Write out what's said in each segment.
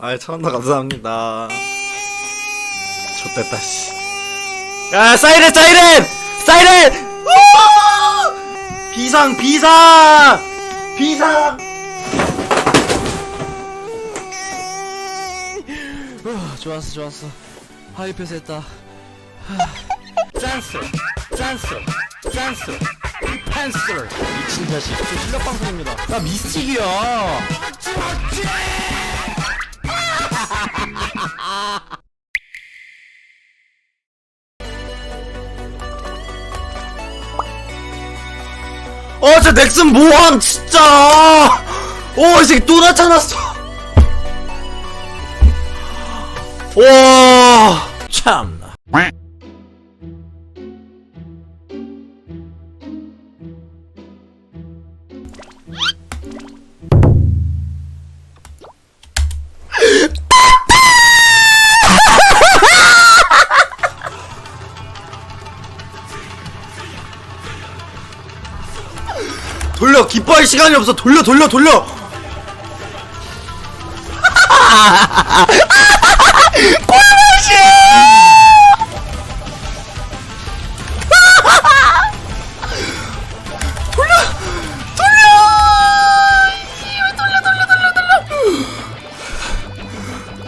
아이 천원더 감사합니다. 좋됐다 씨. 야 사이렌 사이렌! 사이렌! 우와! 비상 비상! 비상! 어, 좋았어 좋았어. 하이 패스 했다. 짠스 짠스 짠스. 펜스. 미친 자식. 저 실력 방송입니다. 나 미스틱이야 어 저 넥슨 모함 진짜. 어이 새끼 또 나타났어. 와. 참 돌려 기뻐할 시간이 없어. 돌려 돌려 돌려.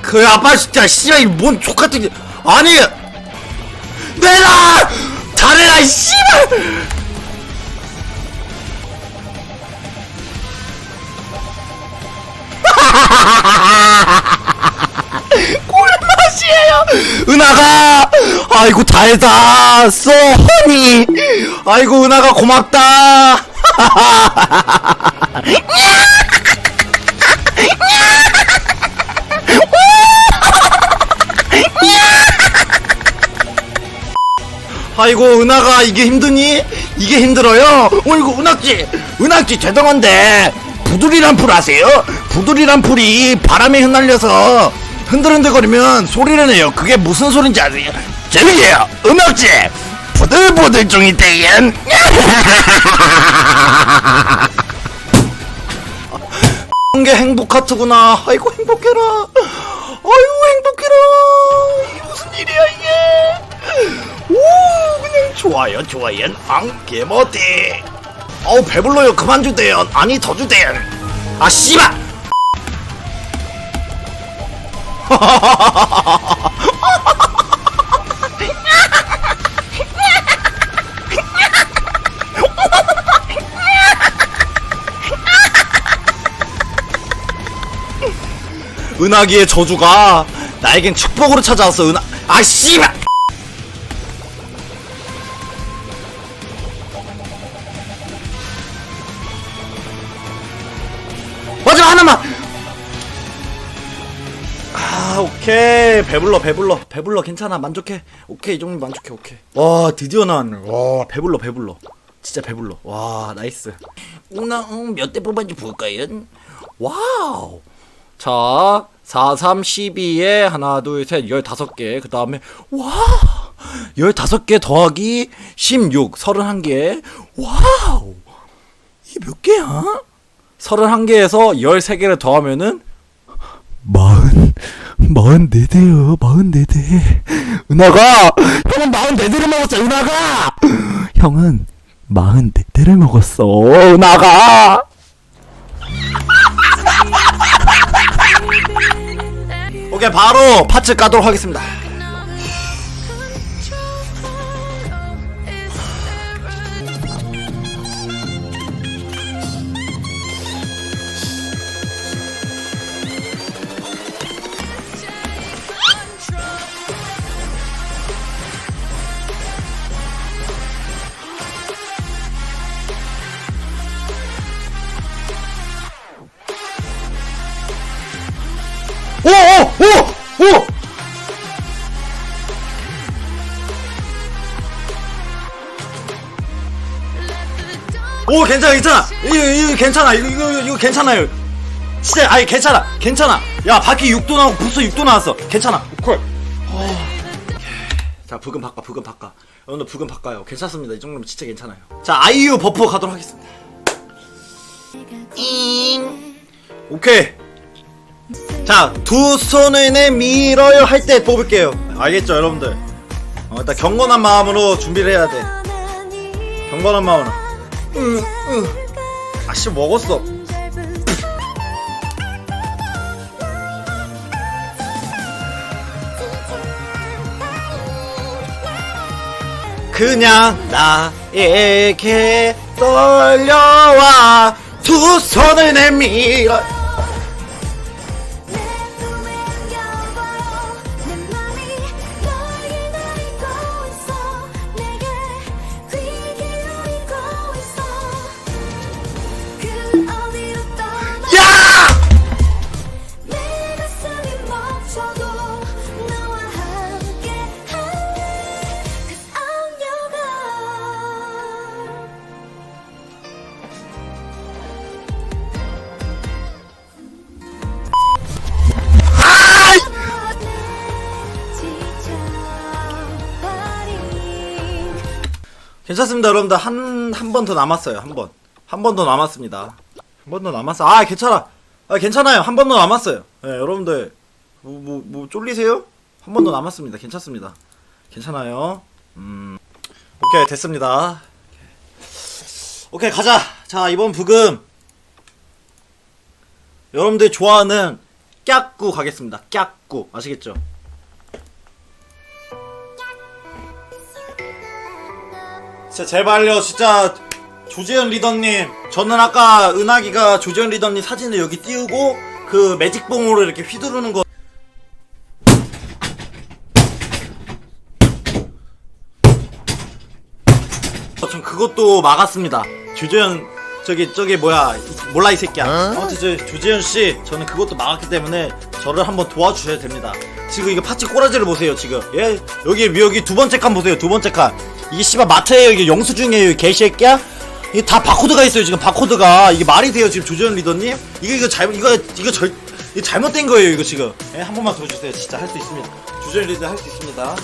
그 아빠 진짜 씨발 이뭔 족같은 게 아니! 내라 잘해라 이 씨발 꿀맛이에요. 은하가 아이고 달다. 쏘 허니. 아이고 은하가 고맙다. 아이고 은하가 이게 힘드니? 이게 힘들어요? 어이구 은학지 은학지 죄송한데 부두리란 풀 아세요? 부두리란 풀이 바람에 흩날려서 흔들흔들거리면 소리를 내요. 그게 무슨 소린지 아세요? 재미해요. 은학지 부들부들 중이 대연 게 행복 하트구나. 아이고 행복해라. 아이고 행복해라. 이게 무슨 일이야 이게? 오 그냥 좋아요 좋아요. 앙개 못해 어우 배불러요. 그만 주대요. 아니 더 주대요. 아 씨발! 은하기의 저주가 나에겐 축복으로 찾아왔어 은하. 아 씨발 오케이 배불러 배불러. 배불러 괜찮아. 만족해. 오케이 이 정도면 만족해. 오케이. 와 드디어 나왔네 와 배불러 배불러. 진짜 배불러. 와 나이스. 우나 음, 몇대 뽑았는지 볼까요? 와우. 자 4, 3, 12에 하나 둘셋 15개. 그 다음에 와 15개 더하기 16 31개. 와우. 이게 몇 개야? 31개에서 13개를 더하면은 마흔 마흔 네 대요 마흔 네 대. 은하가 형은 마흔 네 대를 먹었어 은하가 형은 마흔 네 대를 먹었어 은하가. 오케이 바로 파츠 까도록 하겠습니다. 오 괜찮아 괜찮아. 이거 이거 괜찮아. 이거 이거 이거 괜찮아요. 진짜 아니 괜찮아. 괜찮아. 야 바퀴 6도 나오고 부스 6도 나왔어. 괜찮아. 콜. 자 부금 바꿔 부금 바꿔. 오늘 부금 바꿔요. 괜찮습니다. 이 정도면 진짜 괜찮아요. 자 아이유 버프 가도록 하겠습니다. 오케이. 자, 두 손을 내밀어요 할 때 뽑을게요. 알겠죠, 여러분들? 어, 일단 경건한 마음으로 준비를 해야 돼. 경건한 마음으로. 응, 응. 아씨, 먹었어. 그냥 나에게 떨려와 두 손을 내밀어. 괜찮습니다, 여러분들. 한, 한 번 더 남았어요, 한 번. 한 번 더 남았습니다. 한 번 더 남았어. 아, 괜찮아. 아, 괜찮아요. 한 번 더 남았어요. 예, 여러분들. 뭐, 뭐, 뭐, 쫄리세요? 한 번 더 남았습니다. 괜찮습니다. 괜찮아요. 음. 오케이, 됐습니다. 오케이, 가자. 자, 이번 부금. 여러분들 좋아하는 깍구 가겠습니다. 깍구. 아시겠죠? 진짜 제발요 진짜. 조재현 리더님 저는 아까 은하기가 조재현 리더님 사진을 여기 띄우고 그 매직봉으로 이렇게 휘두르는 거. 전 그것도 막았습니다. 조재현 저기 저기 뭐야 이- 몰라 이 새끼야. 아무튼 저 조재현 씨 저는 그것도 막았기 때문에 저를 한번 도와주셔야 됩니다. 지금 이거 파츠 꼬라지를 보세요 지금. 예? 여기 여기 두 번째 칸 보세요 두 번째 칸 이게 씨발 마트에요 이게 영수증이에요 이 개새끼야? 이게 다 바코드가 있어요 지금 바코드가. 이게 말이 돼요 지금 조재현 리더님? 이거 이거 잘못 이거 이거 절 이거 잘못된 거예요 이거 지금. 예, 한 번만 더 주세요. 진짜 할 수 있습니다. 조재현 리더 할 수 있습니다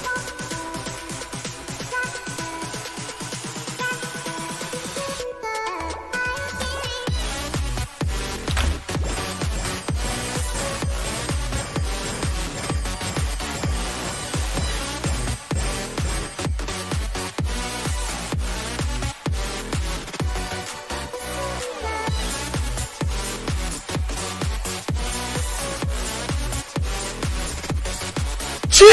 칠!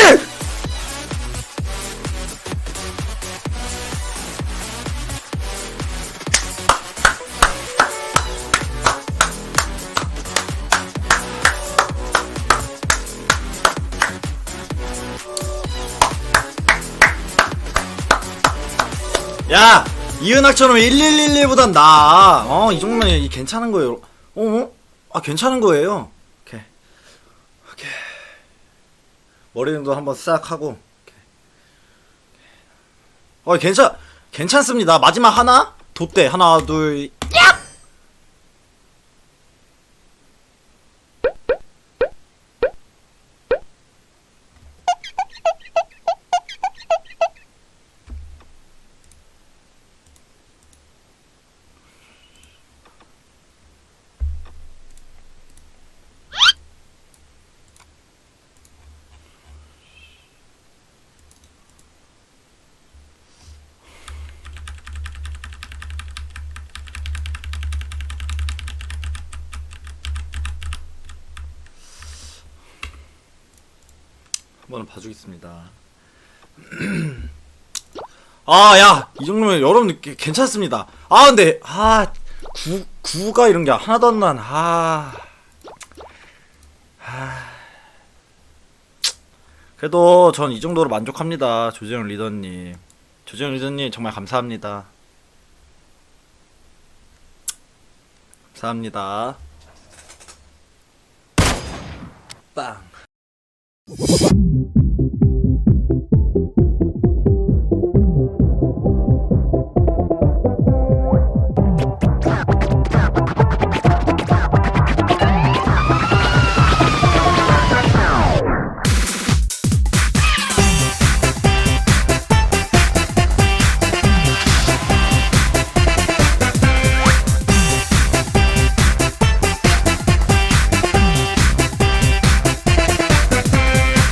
야! 이은학처럼 1111보단 나아. 어, 이 정도면 이 괜찮은 거예요. 어? 아, 괜찮은 거예요. 오케이. 오케이. 머리도 한번 싹 하고. 어, 괜찮, 괜찮습니다. 마지막 하나? 돛대. 하나, 둘, 야! 한번 봐주겠습니다. 아, 야, 이 정도면 여러분 께- 괜찮습니다. 아, 근데 아, 구 구가 이런 게 하나도 안 난. 아, 아. 그래도 전 이 정도로 만족합니다, 조재현 리더님. 조재현 리더님 정말 감사합니다. 감사합니다. 빵.